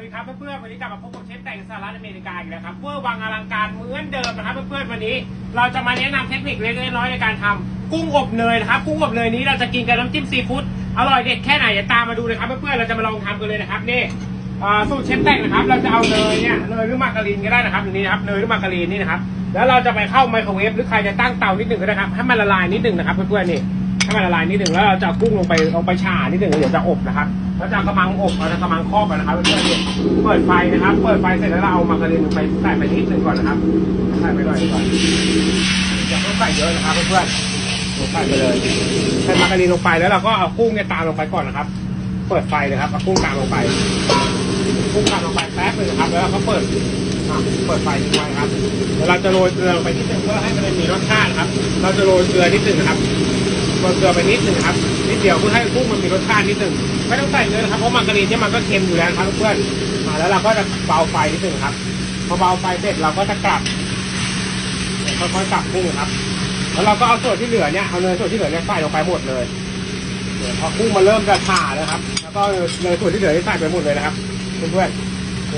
วัสดีครับเพื่อนๆวันนี้กลับมาพบกับเชฟแต่งสหรัฐอเมริกาอีกแล้วครับเพื่อวังอลังการเหมือนเดิมนะครับเพื่อนๆวันนี้ เราจะมาแนะนำเทคนิคเล็กๆน้อยๆในการทำกุ้งอบเนยนะครับกุ้งอบเนยนี้เราจะกินกับน้ำจิ้มซีฟู้ดอร่อยเด็ดแค่ไหนอย่าตามมาดูเลยครับเพื่อนๆเราจะมาลองทำกันเลยนะครับนี่สูตรเชฟแต่งนะครับ เราจะเอาเนยเนี่ยเนยหรือมาการีนก็ได้นะครับอย่างนี้นะครับเนยหรือมาการีนนี่นะครับแล้วเราจะไปเข้าไมโครเวฟหรือใครจะตั้งเตานิดหนึ่งก็ได้ครับให้มันละลายนิดหนึ่งนะครับเพื่อนๆนี่ ให้มันละลายนิดหนึ่งแล้วเราจะกุ้งลงไปลงไปฉ่านิดหนึ่งเดี๋ยวจะอบนะครับแล้วจะกระมังอบเราจะกระมังครอบก่อนนะครับเพื่อนๆเปิดไฟนะครับ เปิดไฟเสร็จแล้วเราเอามาการีนไปใส่ไปนิดหนึ่งก่อนนะครับใส่ไปหน่อยก่อนอย่าต้องใส่เยอะนะครับเพื่อนๆใส่ไปเลยใส่มาการีนลงไปแล้วเราก็เอากุ้งเนี่ยตามลงไปก่อนนะครับ เปิดไฟเลยครับเอากุ้งตามลงไปกุ้งตามลงไปแป๊บนึงนะครับ แล้วเราก็เปิดเปิดไฟทิ้งไว้ครับแล้วเราจะโรยเกลือลงไปนิดนึงเพื่อให้มันมีรสชาติครับ เราจะโรยเกลือนิดนึงนะครับ โรยเกลือไปนิดหนึ่งครับนิดเดียวเพื่อให้กุ้งมันมีรสชาตินิดหนึ่งไม่ต้องใส่เยอะนะครับเพราะมากรีนเนี่ยมันก็เค็มอยู่แล้วครับเพื่อนอ่าแล้วเราก็จะเบาไฟนิดหนึ่งครับ พอเบาไฟเสร็จเราก็จะกลับค่อยๆกลับกุ้งครับ แล้วเราก็เอาส่วนที่เหลือเนี่ยเอาเนยส่วนที่เหลือเนี่ยใส่ลงไปหมดเลยพอกุ้งมาเริ่มจะผ่าแล้วครับ แล้วก็เนยส่วนที่เหลือที่ใส่ไปหมดเลยนะครับเพื่อนๆ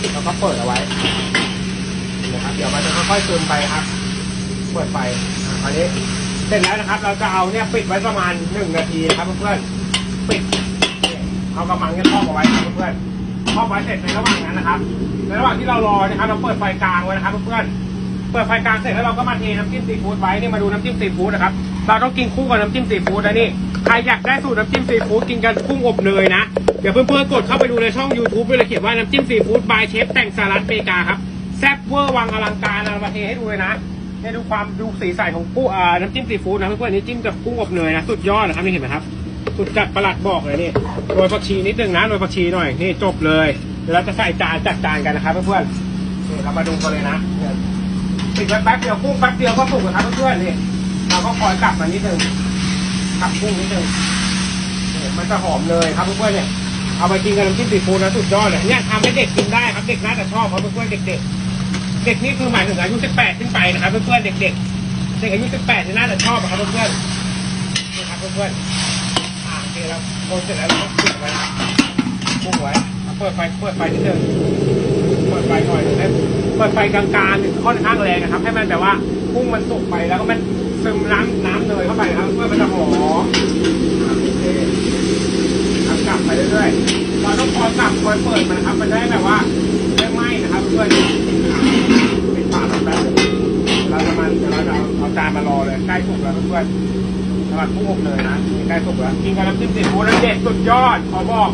นี่เราก็เปิดเอาไว้นะครับเดี๋ยวมันจะค่อยๆซึมไปครับเปิดไฟอ่าคราวนี้ เสร็จแล้วนะครับ เราจะเอาเนี่ยปิดไว้ประมาณหนึ่งนาทีนะครับเพื่อนๆปิดเอากระมังเนี่ยครอบเอาไว้ครับเพื่อนๆครอบไว้เสร็จในระหว่างนั้นนะครับในระหว่างที่เรารอนะครับ เราเปิดไฟกลางไว้นะครับเพื่อนๆเปิดไฟกลางเสร็จแล้วเราก็มาเทน้ำจิ้มซีฟู้ดไว้นี่มาดูน้ำจิ้มซีฟู้ดนะครับเราต้องกินคู่กับน้ำจิ้มซีฟู้ดนะนี่ใครอยากได้สูตรน้ำจิ้มซีฟู้ดกินกันกุ้งอบเนยนะเดี๋ยวเพื่อนๆกดเข้าไปดูในช่อง YouTube ด้วยเลยเขียนว่าน้ำจิ้มซีฟู้ดบายเชฟแต่งสารัตเมกาครับแซ่บเวอร์วังอลังการเอามาเทให้ดูเลยนะ เนี่ยดูความดูสีใสของกุ้งอ่าน้ำจิ้มซีฟู้ดนะเพื่อนๆนี่จิ้มกับกุ้งอบเนยนะสุดยอดนะครับนี่เห็นไหมครับสุดจัดประหลัดบอกเลยนี่โรยผักชีนิดนึงนะโรยผักชีหน่อยนี่จบเลยเดี๋ยวเราจะใส่จานจัดจานกันนะครับเพื่อนๆนี่เรามาดูกันเลยนะปิดแป๊บเดียวกุ้งแป๊บเดียวก็สุกนะครับเพื่อนๆนี่เราก็คอยกลับมานิดนึงกลับกุ้งนิดนึงมันจะหอมเลยครับเพื่อนๆเนี่ยเอาไปกินกับน้ำจิ้มซีฟู้ดนะสุดยอดเลยเนี่ยทำให้เด็กกินได้ครับเด็กน่าจะชอบเพราะเพื่อนๆเด็กๆ เด็กนี่คือหมายถึงอายุ18ขึ้นไปนะครับเพื่อนๆเด็กๆเด็กอายุ18นี่น่าจะชอบอะครับเพื่อนๆนี่ครับเพื่อนๆอ่าโอเคแล้วโคนเสร็จแล้วเราก็เก็บไว้นะพุ่งไว้เปิดไฟเปิดไฟนิดนึงเปิดไฟหน่อยนะเปิดไฟกลางๆถึงค่อนข้างแรงนะครับ ให้มันแบบว่าพุ่งมันสุกไปแล้วก็มันซึมน้ำน้ำเนยเข้าไปนะครับเพื่อมันจะหอมอ่าโอเคกลับไปเรื่อยๆเราต้องคอยกลับคอยเปิดมันนะครับ มันได้แบบว่าไม่ไหม้นะครับเพื่อนๆ ปิดฝาแบบนั้นเราจะมาเดี๋ยวเราจะเอามารอเลยใกล้สุกแล้วเพื่อนๆสำหรับกุ้อบเลยนะใกล้สุกแล้วกินกับน้ำจิ้มซีฟู้ดนั้นเด็ดสุดยอดขอบอก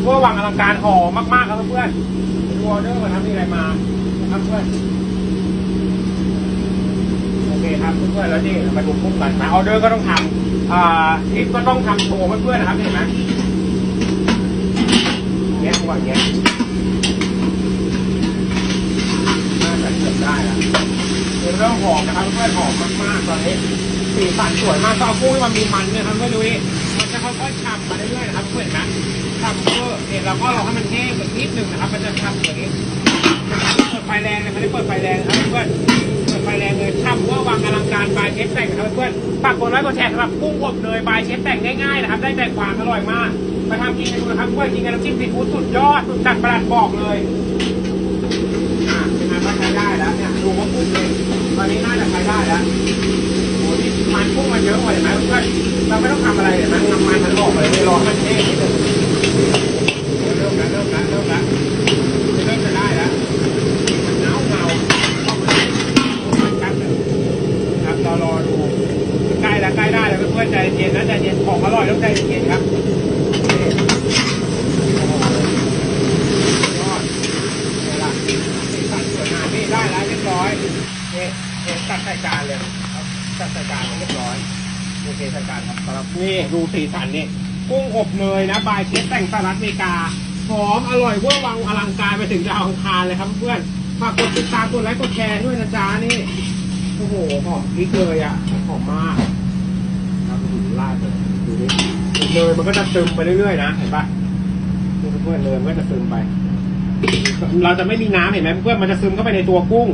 เพื่อวังอลังการหอมมากๆครับเพื่อนๆดูออเดอร์มาทำมีอะไรมาครับเพื่อนโอเคครับเพื่อนแล้วนี่มาดูกุ้งกันนะออเดอร์ก็ต้องทำอ่าทิปก็ต้องทำโชว์เพื่อนๆนะครับเห็นไหมเนี้ยก่อนเนี้ยน่าจะเกือบได้แล้ว เรื่องหอมนะครับเพื่อนหอมมากๆตอนนี้สีสันสวยมากก็เอากุ้งให้มันมีมันเนี่ยครับเพื่อนดูนี่มันจะค่อยๆฉ่ำมาเรื่อยๆนะครับเพื่อนเห็นไหมฉ่ำเพื่อเห็นแล้วก็เราให้มันแห้งแบบนิดหนึ่งนะครับ มันจะฉ่ำกว่านี้เปิดไฟแรงเลยไม่ได้เปิดไฟแรงนะครับเพื่อนเปิดไฟแรงเลยฉ่ำเพื่อวางอลังการบายเชฟแต่งนะครับเพื่อนฝากกดไลค์กดแชร์สำหรับกุ้งอบเนยบายเชฟแต่งง่ายๆนะครับได้ใจความอร่อยมากมาทำกินกันดูนะครับเพื่อนกินกับน้ำจิ้มซีฟู้ดสุดยอดสุดจัดประหลัดบอกเลย อะเป็นไงบ้างใช้ได้แล้วเนี่ย ดูว่ากุ้งเลยตอนนี้น่าจะใช้ได้แล้วโอ้นี่มันกุ้งมันเยอะกว่าเห็นไหมเพื่อนเราไม่ต้องทำอะไรเห็นไหมน้ำมันมันออกเลยไม่รอให้มันแห้งนิดนึงเริ่มแล้วเริ่มแล้วเริ่มแล้วเริ่มจะได้แล้วมันเงาเงาเข้ามามันชัดเลยครับรอรอดูใกล้แล้วใกล้ได้แล้วเพื่อนๆใจเย็นนะใจเย็นของอร่อยต้องใจเย็นครับนี่โอ้โหยอด นี่ละสีสันสวยงามนี่ได้แล้วเรียบร้อยนี่นี่ตัดใส่จานเลยครับ ตัดใส่จานเรียบร้อยโอเคใส่จานครับสำหรับนี่ดูสีสันนี่กุ้งอบเนยนะบายเชฟแต่งสหรัฐอเมริกาหอมอร่อยเวอร์วังอลังการไปถึงดาวอังคารเลยครับเพื่อนฝากกดติดตามกดไลค์กดแชร์ด้วยนะจ๊ะนี่โอ้โหหอมพริกเลยอะหอมมากครับดูลาดเลยดูดิเนยมันก็จะซึมไปเรื่อยๆนะเห็นปะเพื่อนเนยมันก็จะซึมไป เราจะไม่มีน้ำเห็นไหมเพื่อนมันจะซึมเข้าไปในตัวกุ้ง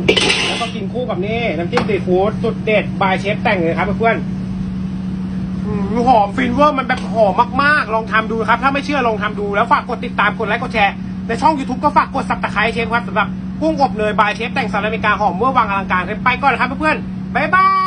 แล้วก็กินคู่กับนี่น้ำจิ้มซีฟู้ดสุดเด็ดบายเชฟแต่งเลยครับเพื่อนหอมฟินเวอร์มันแบบหอมมากๆ ลองทำดูครับ ถ้าไม่เชื่อลองทำดูแล้วฝากกดติดตามกดไลค์กดแชร์ในช่อง YouTube ก็ฝากกดสับตะไคร้เชฟครับสำหรับกุ้งอบเนยบายเชฟแต่งสหรัฐอเมริกาหอมเวอร์วังอลังการไปก่อนนะครับเพื่อนๆบ๊ายบาย